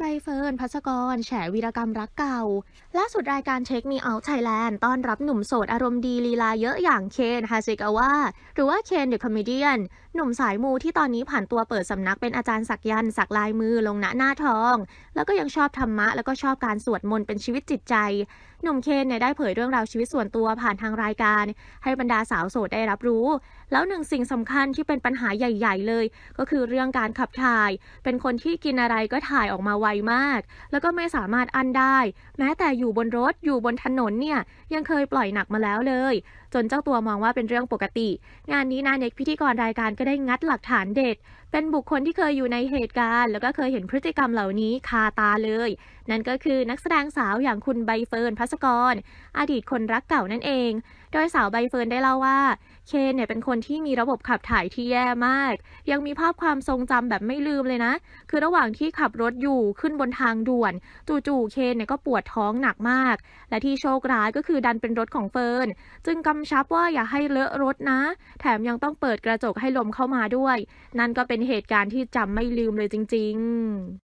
ใบเฟิร์น พัศกร แฉวีรกรรมรักเก่า ล่าสุดรายการเช็คมีเอาไทยแลนด์ต้อนรับหนุ่มโสดอารมณ์ดีลีลาเยอะอย่างเคนฮาเซกาวะหรือว่าเคนเดอะคอมเมดี้หนุ่มสายมูที่ตอนนี้ผ่านตัวเปิดสำนักเป็นอาจารย์สักยันสักลายมือลงหน้าหน้าทอง แล้วก็ยังชอบธรรมะ แล้วก็ชอบการสวดมนต์เป็นชีวิตจิตใจ หนุ่มเคนเนี่ยได้เผยเรื่องราวชีวิตส่วนตัวผ่านทางรายการ ให้บรรดาสาวโสดได้รับรู้ แล้วหนึ่งสิ่งสำคัญที่เป็นปัญหาใหญ่ ๆ เลย ก็คือเรื่องการขับถ่าย เป็นคนที่กินอะไรก็ถ่ายออกมาไวมาก แล้วก็ไม่สามารถอั้นได้ แม้แต่อยู่บนรถอยู่บนถนนเนี่ยยังเคยปล่อยหนักมาแล้วเลย จนเจ้าตัวมองว่าเป็นเรื่องปกติ งานนี้นาเน็กพิธีกรรายการก็ได้งัดหลักฐานเด็ดเป็นบุคคลที่เคยอยู่ในเหตุการณ์ แล้วก็เคยเห็นพฤติกรรมเหล่านี้คาตาเลย นั่นก็คือนักแสดงสาวอย่างคุณใบเฟิร์นพัศกร อดีตคนรักเก่านั่นเอง โดยสาวใบเฟิร์นได้เล่าว่าเคนเนี่ยเป็นคนที่มีระบบขับถ่ายที่แย่มาก ยังมีภาพความทรงจำแบบไม่ลืมเลยนะ คือระหว่างที่ขับรถอยู่ขึ้นบนทางด่วน จู่ๆเคนเนี่ยก็ปวดท้องหนักมาก และที่โชคร้ายก็คือดันเป็นรถของเฟิร์นจึงกำชับว่าอย่าให้เลอะรถนะ แถมยังต้องเปิดกระจกให้ลมเข้ามาด้วย นั่นก็เป็นเป็นเหตุการณ์ที่จำไม่ลืมเลยจริง ๆ